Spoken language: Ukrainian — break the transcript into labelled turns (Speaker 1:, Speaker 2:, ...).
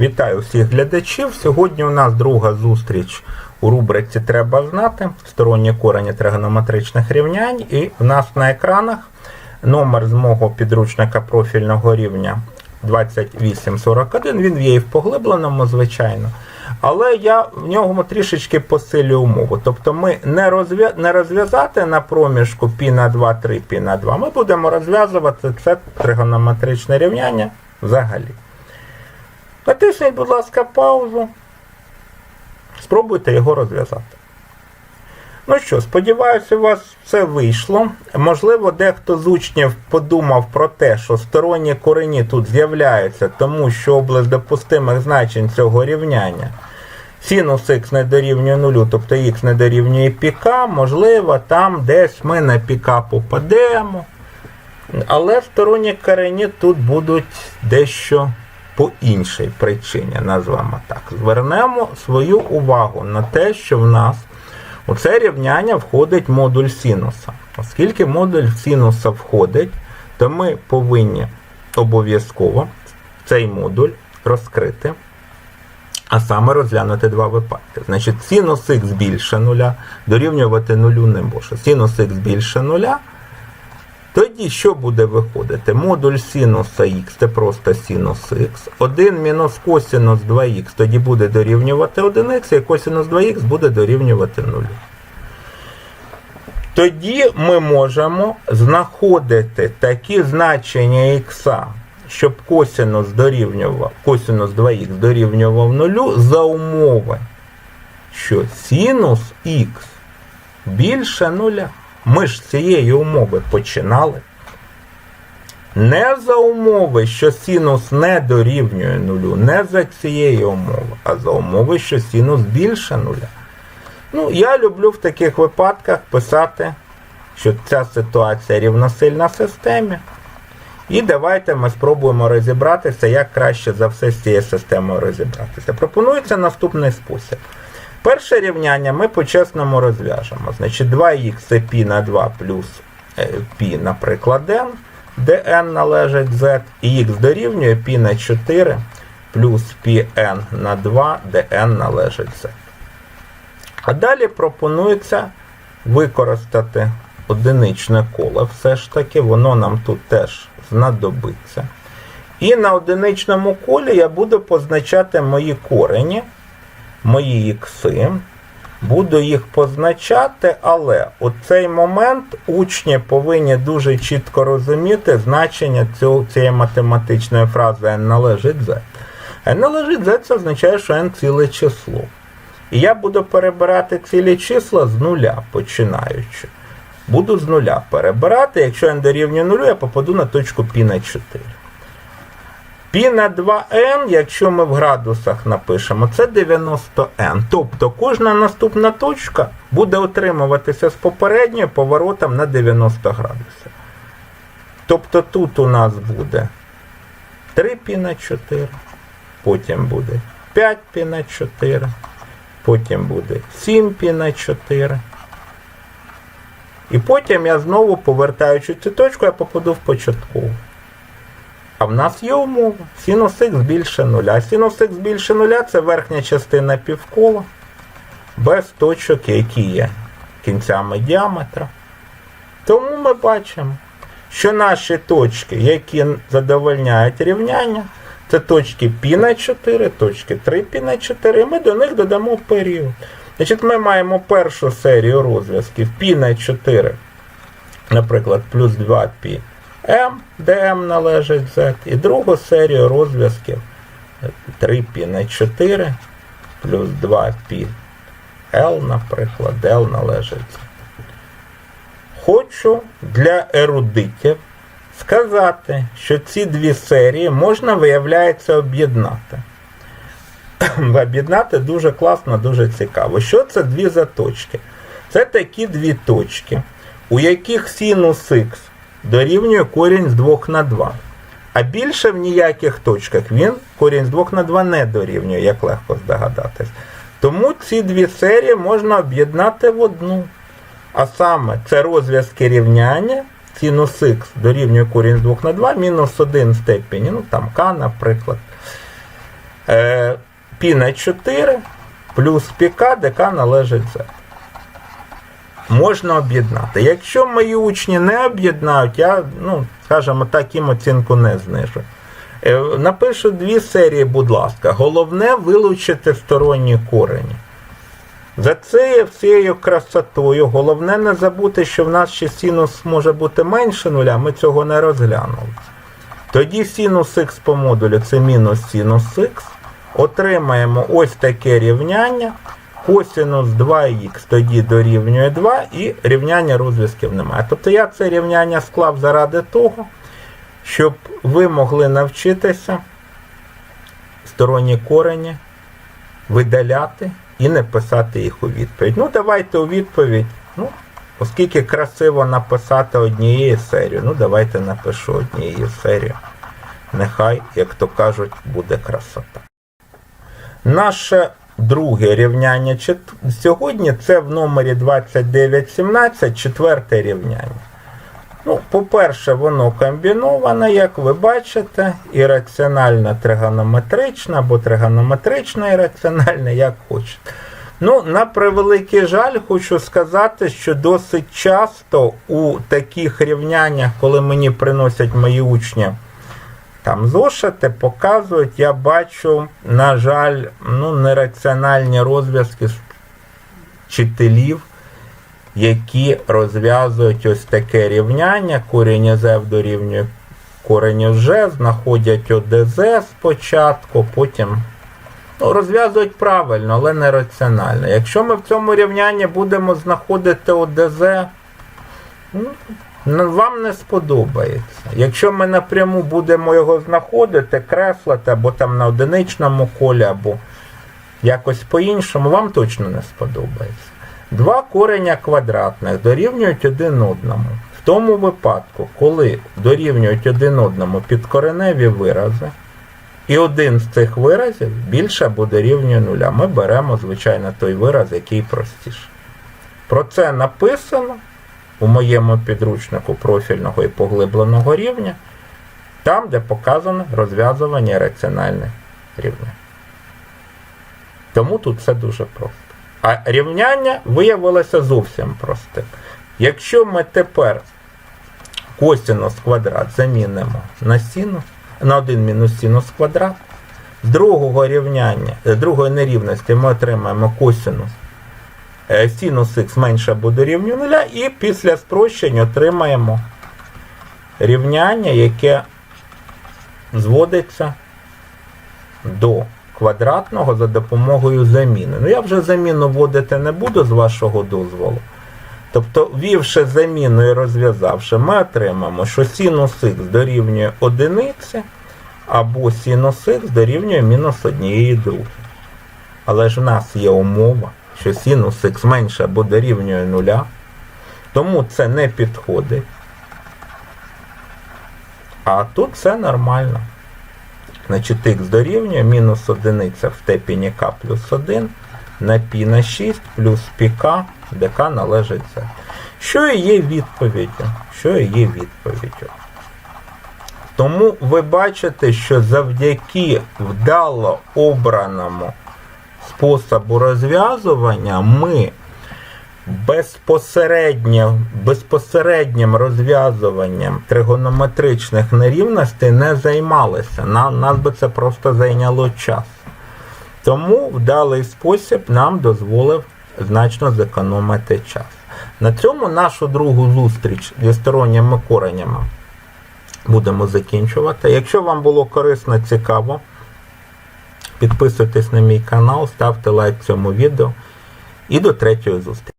Speaker 1: Вітаю всіх глядачів. Сьогодні у нас друга зустріч у рубриці Треба знати сторонні корені тригонометричних рівнянь. І в нас на екранах номер з мого підручника профільного рівня 2841. Він є і в поглибленому, звичайно. Але я в ньому трішечки посилю умову. Тобто ми не, розв'я... не розв'язати на проміжку π на 2, 3 π на 2. Ми будемо розв'язувати це тригонометричне рівняння взагалі. Натисніть, будь ласка, паузу. Спробуйте його розв'язати. Ну що, сподіваюся, у вас все вийшло. Можливо, дехто з учнів подумав про те, що сторонні корені тут з'являються, тому що область допустимих значень цього рівняння. Синус х не дорівнює нулю, тобто х не дорівнює піка, можливо, там десь ми на піка попадемо. Але сторонні корені тут будуть дещо по іншій причині, назвемо так. Звернемо свою увагу на те, що в нас у це рівняння входить модуль синуса. Оскільки модуль синуса входить, то ми повинні обов'язково цей модуль розкрити, а саме розглянути два випадки. Значить, синус х більше нуля, дорівнювати нулю не може. Синус х більше нуля. Тоді що буде виходити? Модуль синуса х це просто синус х. 1 мінус косинус 2х тоді буде дорівнювати 1х, і косинус 2х буде дорівнювати 0. Тоді ми можемо знаходити такі значення х, щоб косинус дорівнював, косинус 2х дорівнював 0 за умови, що синус х більше нуля. Ми ж з цієї умови починали. Не за умови, що синус не дорівнює нулю, не за цієї умови, а за умови, що синус більше нуля. Ну, я люблю в таких випадках писати, що ця ситуація рівносильна системі. І давайте ми спробуємо розібратися, як краще за все з цією системою розібратися. Пропонується наступний спосіб. Перше рівняння ми по-чесному розв'яжемо. Значить, 2х це π на 2 плюс π, наприклад, n, де n належить z, і х дорівнює π на 4 плюс πn на 2, де n належить z. А далі пропонується використати одиничне коло. Все ж таки, воно нам тут теж знадобиться. І на одиничному колі я буду позначати мої корені мої ікси, буду їх позначати, але у цей момент учні повинні дуже чітко розуміти значення цього, цієї математичної фрази n належить z. n належить z це означає, що n ціле число. І я буду перебирати цілі числа з нуля починаючи. Буду з нуля перебирати, якщо n дорівнює нулю, я попаду на точку π на 4. Пі на 2n, якщо ми в градусах напишемо, це 90n. Тобто кожна наступна точка буде отримуватися з попередньою поворотом на 90 градусів. Тобто тут у нас буде 3 пі на 4, потім буде 5 пі на 4, потім буде 7 пі на 4. І потім я знову, повертаючи цю точку, я попаду в початкову. А в нас є умова. Синус х більше нуля. Синус х більше нуля це верхня частина півкола без точок, які є кінцями діаметра. Тому ми бачимо, що наші точки, які задовольняють рівняння, це точки π на 4, точки 3 π на 4, і ми до них додамо період. Значить, Ми маємо першу серію розв'язків π на 4, наприклад, плюс 2π. М, де М належить Z, і другу серію розв'язків 3π на 4 плюс 2π L, наприклад, L належить Z. Хочу для ерудитів сказати, що ці дві серії можна, виявляється, об'єднати. Об'єднати дуже класно, дуже цікаво. Що це дві заточки? Це такі дві точки, у яких синус х дорівнює корінь з 2 на 2. А більше в ніяких точках він корінь з 2 на 2 не дорівнює, як легко здогадатись. Тому ці дві серії можна об'єднати в одну. А саме це розв'язки рівняння, синус х дорівнює корінь з 2 на 2, мінус 1 степені, ну там k, наприклад. Е, пі на 4 плюс піка, ДК належить Z. Можна об'єднати. Якщо мої учні не об'єднають, я, ну, скажімо так, їм оцінку не знижу. Е, Напишу дві серії, будь ласка. Головне вилучити сторонні корені. За цією всією красотою, головне не забути, що в нас ще синус може бути менше нуля, ми цього не розглянули. Тоді синус х по модулю це мінус синус х. Отримаємо ось таке рівняння. Косинус 2х тоді дорівнює 2 і рівняння розв'язків немає. Тобто я це рівняння склав заради того, щоб ви могли навчитися сторонні корені видаляти і не писати їх у відповідь. Ну, давайте у відповідь. Ну, оскільки красиво написати однією серією, ну давайте напишу однією серією. Нехай, як то кажуть, буде красота. Наше друге рівняння сьогодні це в номері 2917, четверте рівняння. Ну, по-перше, воно комбіноване, як ви бачите, ірраціональна тригонометрична або тригонометрична ірраціональна, як хочете. Ну, на превеликий жаль, хочу сказати, що досить часто у таких рівняннях, коли мені приносять мої учні там зошити, показують, я бачу, на жаль, ну, нераціональні розв'язки вчителів, які розв'язують ось таке рівняння, корінь з дорівнює кореню Ж, знаходять ОДЗ спочатку, потім ну, розв'язують правильно, але не раціонально. Якщо ми в цьому рівнянні будемо знаходити ОДЗ, ну, ну, вам не сподобається. Якщо ми напряму будемо його знаходити, креслити, або там на одиничному колі, або якось по-іншому, вам точно не сподобається. Два кореня квадратних дорівнюють один одному. В тому випадку, коли дорівнюють один одному підкореневі вирази, і один з цих виразів більше або дорівнює нуля. Ми беремо, звичайно, той вираз, який простіше. Про це написано у моєму підручнику профільного і поглибленого рівня, там, де показано розв'язування раціональних рівнянь. Тому тут все дуже просто. А рівняння виявилося зовсім простим. Якщо ми тепер косинус квадрат замінимо на синус, на 1 мінус синус квадрат, з другого рівняння, з другої нерівності ми отримаємо косинус е, синус х менше або дорівнює 0, і після спрощення отримаємо рівняння, яке зводиться до квадратного за допомогою заміни. Ну, я вже заміну вводити не буду з вашого дозволу. Тобто, ввівши заміну і розв'язавши, ми отримаємо, що синус х дорівнює одиниці, або синус х дорівнює мінус однієї другої. Але ж в нас є умова, що синус х менше або дорівнює нуля, тому це не підходить. А тут все нормально. Значить, х дорівнює мінус одиниця в степені k плюс 1 на π на 6 плюс πk, де k належить z. Що і є відповіддю? Що і є відповіддю? Тому ви бачите, що завдяки вдало обраному способу розв'язування ми безпосередньо, безпосереднім розв'язуванням тригонометричних нерівностей не займалися. Нам, нас би це просто зайняло час. Тому вдалий спосіб нам дозволив значно зекономити час. На цьому нашу другу зустріч зі сторонніми коренями будемо закінчувати. Якщо вам було корисно, цікаво, підписуйтесь на мій канал, ставте лайк цьому відео і до третьої зустрічі.